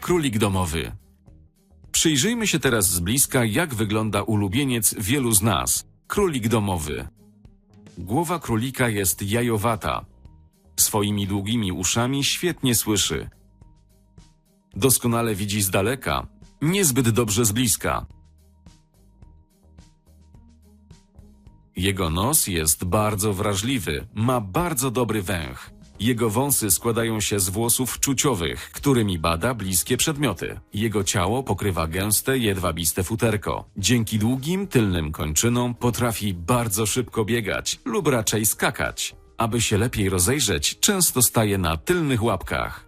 Królik domowy. Przyjrzyjmy się teraz z bliska, jak wygląda ulubieniec wielu z nas. Królik domowy. Głowa królika jest jajowata. Swoimi długimi uszami świetnie słyszy. Doskonale widzi z daleka, niezbyt dobrze z bliska. Jego nos jest bardzo wrażliwy, ma bardzo dobry węch. Jego wąsy składają się z włosów czuciowych, którymi bada bliskie przedmioty. Jego ciało pokrywa gęste, jedwabiste futerko. Dzięki długim, tylnym kończynom potrafi bardzo szybko biegać lub raczej skakać. Aby się lepiej rozejrzeć, często staje na tylnych łapkach.